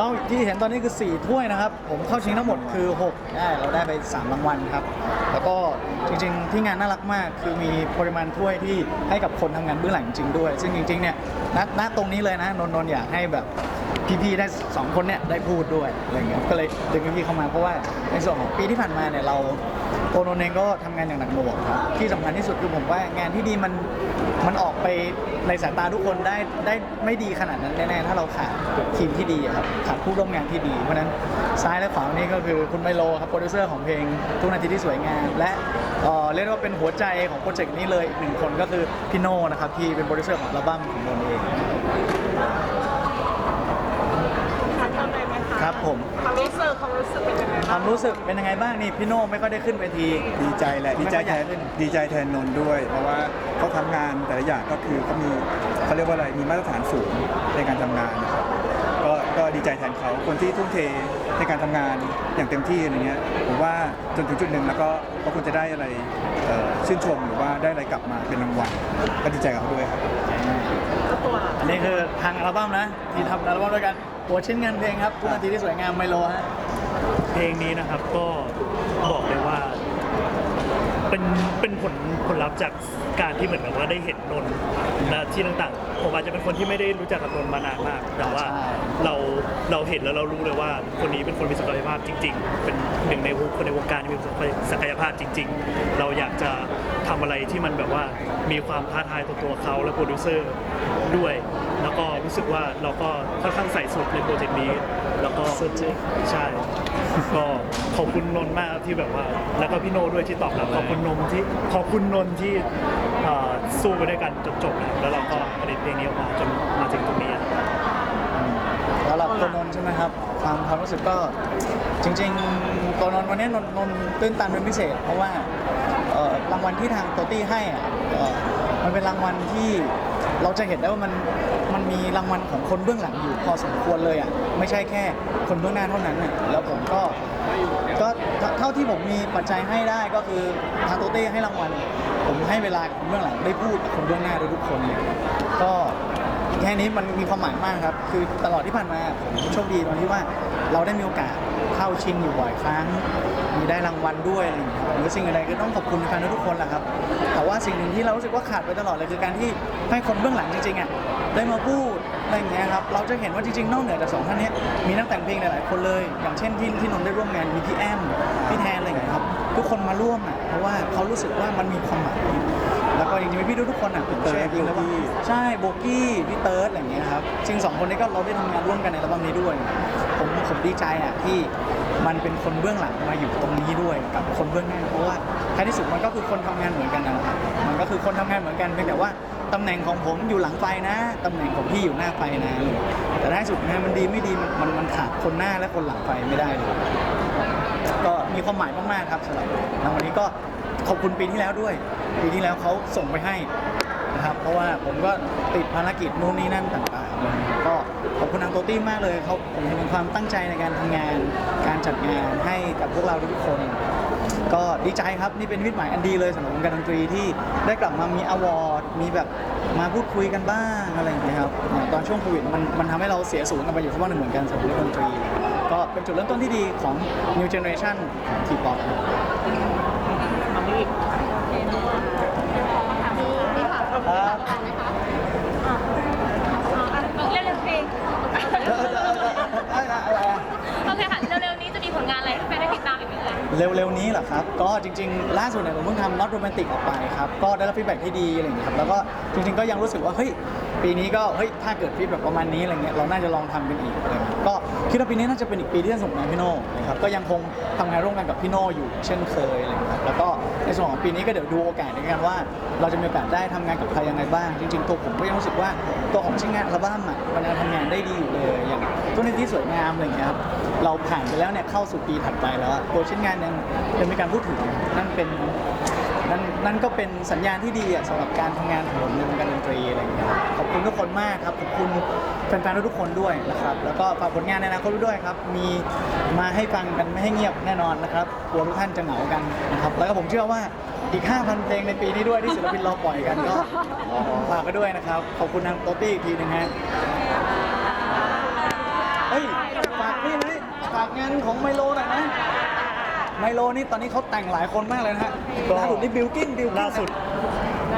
ต้องที่เห็นตอนนี้คือ 4 ถ้วยนะครับ ผมเข้าชิงทั้งหมดคือ6ได้เราได้ไป 3 รางวัลครับ แล้วก็จริงๆ ที่งานน่ารักมาก คือมีปริมาณถ้วยที่ให้กับคนทำงานเบื้องหลังจริงๆด้วย ซึ่งจริงๆเนี่ยณณตรงนี้เลยนะนนนนท์อยากให้แบบ พี่ๆได้สองคนเนี่ยได้พูดด้วยอะไรเงี้ยก็เลยดึงพี่ๆเข้ามาเพราะว่าในส่วนของปีที่ผ่านมาเนี่ยเราตัวนนเองก็ทำงานอย่างหนักหน่วงครับที่สำคัญที่สุดคือผมว่างานที่ดีมันมันออกไปในสายตาทุกคนได้ได้ไม่ดีขนาดนั้นแน่ๆถ้าเราขาดทีมที่ดีครับขาดผู้ร่วมงานที่ดี เพราะฉะนั้นซ้ายและขวานี่ก็คือคุณไมโลครับโปรดิวเซอร์ของเพลงทุกนาทีที่สวยงามและเรียกได้ว่าเป็นหัวใจของโปรเจกต์นี้เลยอีกหนึ่งคนก็คือพี่โน่นะครับที่เป็นโปรดิวเซอร์ของอัลบั้มของนนเอง ทักทำได้ไหม คะครับผม ความรู้สึกความรู้สึกเป็นยังไงความรู้สึกเป็นยังไงบ้างนี่พี่โน่ไม่ค่อยได้ขึ้นเวที ดีใจแหละดีใจแทนไม่ค่อยอยากขึ้น ดีใจแทนนนท์ด้วย เพราะว่าเขาทำงานแต่ละอย่างก็คือเขามีเขาเรียกว่าอะไรมีมาตรฐานสูงในการทำงานนะครับก็ก็ดีใจแทนเขาคนที่ทุ่มเทในการทำงานอย่างเต็มที่อะไรเงี้ยผมว่าจนถึงจุดหนึ่งแล้วก็เขาควรจะได้อะไรเอ่อชื่นชมหรือว่าได้อะไรกลับมาเป็นรางวัลก็ดีใจกับเขาด้วยครับก็ตัวล่ะอันนี้คือทางอัลบั้มนะที่ทำอัลบั้มด้วยกัน หัวชิ้นงานเพลงครับทุกนาทีที่สวยงามไมโลฮะเพลงนี้นะครับก็บอกเลยว่า เป็นเป็นผลผลลัพธ์จากการที่เหมือนแบบว่าได้เห็นนนท์และที่ต่างๆ ผมอาจจะเป็นคนที่ไม่ได้รู้จักกับนนท์มานานมาก แต่ว่าใช่เราเราเห็นแล้วเรารู้เลยว่าคนนี้เป็นคนมีศักยภาพจริง ๆ เป็นหนึ่งในคนในวงการที่มีศักยภาพจริง ๆ เราอยากจะทำอะไรที่มันแบบว่ามีความท้าทายต่อตัวเขาและโปรดิวเซอร์ด้วย แล้วก็รู้สึกว่าเราก็ค่อนข้างใส่สุดในโปรเจกต์นี้ แล้วก็สุดจริงใช่ ก็ขอบคุณนนท์มากที่แบบว่า แล้วก็พี่โนด้วยที่ตอบรับขอบคุณนนท์ที่ขอบคุณนนท์ที่เอ่อสู้ไปด้วยกันจนจบนะครับแล้วเราก็ผลิตเพลงนี้ออกมาจนมาถึงตรงนี้นะครับแล้วเราตัวนนท์ใช่ไหมครับความความรู้สึกก็จริงๆตัวนนท์วันนี้นนท์นนท์ตื้นตันเป็นพิเศษ เพราะว่าเอ่อรางวัลที่ทางโตตี้ให้อะเอ่อมันเป็นรางวัลที่ เราจะเห็นได้ว่ามันมันมีรางวัลของคนเบื้องหลังอยู่พอสมควรเลยอะไม่ใช่แค่คนเบื้องหน้าเท่านั้นน่ะแล้วผมก็ก็เท่าที่ผมมีปัจจัยให้ได้ก็คือทางโตเต้ให้รางวัล ผมให้เวลาคนเบื้องหลังได้พูดกับคนเบื้องหน้าด้วยทุกคนเลยก็ แค่นี้มันมีความหมายมากครับ คือตลอดที่ผ่านมาผมโชคดีตรงที่ว่าเราได้มีโอกาสเข้าชิงอยู่บ่อยครั้ง มีได้รางวัลด้วยอะไรอย่างเงี้ยหรือสิ่งอะไรก็ต้องขอบคุณแฟนทุกคนแหละครับ แต่ว่าสิ่งหนึ่งที่เรารู้สึกว่าขาดไปตลอดเลยคือการที่ให้คนเบื้องหลังจริงๆอะได้มาพูดอะไรอย่างเงี้ยครับ เราจะเห็นว่าจริงๆนอกเหนือจากสองท่านนี้มีนักแต่งเพลงหลายๆคนเลย อย่างเช่นที่ที่นนท์ได้ร่วมงานมีพี่แอมพี่แทนอะไรอย่างเงี้ยครับ คนมาร่วมอะเพราะว่าเขารู้สึกว่ามันมีความหมายแล้วก็จริงๆพี่ๆทุกๆคนอะผมเชื่อจริงๆแล้วว่าโบกี้ใช่โบกี้พี่เติร์ดอะไรอย่างเงี้ยครับซึ่งสองคนนี้ก็เราได้ทำงานร่วมกันในอัลบั้มนี้ด้วย ผมผมดีใจอะที่มันเป็นคนเบื้องหลังมาอยู่ตรงนี้ด้วยกับคนเบื้องหน้าเพราะว่าท้ายที่สุดมันก็คือคนทำงานเหมือนกันนะครับมันก็คือคนทำงานเหมือนกันเพียงแต่ว่าตำแหน่งของผมอยู่หลังไฟนะตำแหน่งของพี่อยู่หน้าไฟนะ แต่ท้ายสุดงานมันดีไม่ดีมันมันมันขาดคนหน้าและคนหลังไฟไม่ได้เลย ก็มีความหมายมากๆครับสำหรับวัลนี้ก็ขอบคุณปีที่แล้วด้วย ปีที่แล้วเขาส่งไปให้นะครับเพราะว่าผมก็ติดภารกิจนู่นนี่นั่นต่างๆ ก็ขอบคุณทางโตตี้มากเลยเขาผมเห็นความตั้งใจในการทำงาน การจัดงานให้กับพวกเราทุกคน ก็ดีใจครับนี่เป็นวิถีหมายอันดีเลยสำหรับวงการดนตรีที่ได้กลับมามีอวอร์ดมีแบบ มาพูดคุยกันบ้างอะไรอย่างเงี้ยครับอย่างตอนช่วงโควิดมันมันทำให้เราเสียศูนย์กันไปอยู่ทั้งวันหนึ่งเหมือนกันสำหรับเรื่องดนตรี ก็เป็นจุดเริ่มต้นที่ดีของ New Generation ของทีป๊อป น้องอีก ครับ เร็วๆเพลง อะไรอะ โอเคค่ะ เร็วๆนี้จะมีผลงานอะไรให้แฟนได้ติดตามอีกไหม เร็วๆนี้เหรอครับ ก็จริงๆ ล่าสุดเนี่ยผมเพิ่งทำ Not Romantic ออกไปครับ ก็ได้รับฟีดแบ็กที่ดีอะไรอย่างเงี้ยครับ แล้วก็จริงๆ ก็ยังรู้สึกว่า เฮ้ย ปีนี้ก็ เฮ้ย ถ้าเกิดฟีดแบ็กประมาณนี้อะไรเงี้ย เราน่าจะลองทำกันอีกอะไรเงี้ยก็ คิดว่าปีนี้น่าจะเป็นอีกปีที่จะส่งงานพี่โน่นะครับก็ยังคงทำงานร่วมกันกับพี่โน่อยู่เช่นเคยอะไรเงี้ยครับแล้วก็ในส่วนของปีนี้ก็เดี๋ยวดูโอกาสในการว่าเราจะมีโอกาสได้ทำงานกับใครยังไงบ้าง จริงๆตัวผมก็ยังรู้สึกว่าตัวของชิ้นงานอัลบั้มอะมันยังทำงานได้ดีอยู่เลยอย่างตัวนี้ที่สวยงามอะไรเงี้ยครับเราผ่านไปแล้วเนี่ยเข้าสู่ปีถัดไปแล้วอะตัวชิ้นงานยังยังมีการพูดถึงนั่นเป็น นั่นนั่นก็เป็นสัญญาณที่ดีอะสำหรับการทำงานของผมในวงการดนตรีอะไรอย่างเงี้ยขอบคุณทุกคนมากครับขอบคุณแฟนๆทุกๆคนด้วยนะครับแล้วก็ฝากผลงานในอนาคตด้วยครับมีมาให้ฟังกันไม่ให้เงียบแน่นอนนะครับกลัวทุกท่านจะเหงากันนะครับแล้วก็ผมเชื่อว่าอีก 5,000 เพลงในปีนี้ด้วยที่ศิลปินเราปล่อยกันก็ฝากไปด้วยนะครับขอบคุณทางโตตี้อีกทีหนึงฮะ เฮ้ยฝากงานของไมโลหน่อยนะ ไมโลนี่ตอนนี้เขาแต่งหลายคนมากเลยนะฮะก็ ล่าสุดนี่บิลกิ้นบิลกิ้น ล่าสุด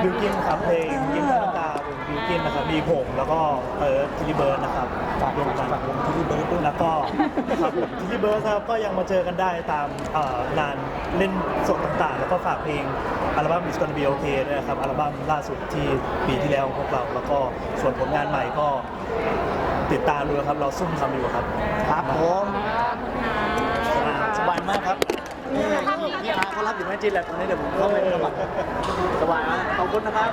บิวกินครับเพลงยิ้มธรรมดาบิวกินนะครับมีผมแล้วก็เอิร์ธทิลลี่เบิร์ดนะครับฝากรวมกันฝากวงที่เบิร์ดด้วยแล้วก็ครับผมทิลลี่เบิร์ดครับก็ยังมาเจอกันได้ตามเอ่องานเล่นสดต่างๆ แล้วก็ฝากเพลงอัลบั้ม It's Gonna Be Okay ด้วยนะครับอัลบั้มล่าสุดที่ปีที่แล้วของพวกเราแล้วก็ส่วนผลงานใหม่ก็ติดตามดูนะครับเราซุ่มทำอยู่ครับ ครับผม สบายมากครับนี่ พี่ฮะเขารับอยู่แม่จินแหละตอนนี้เดี๋ยวผมเข้าไปสมัครสบายมากขอบคุณนะครับ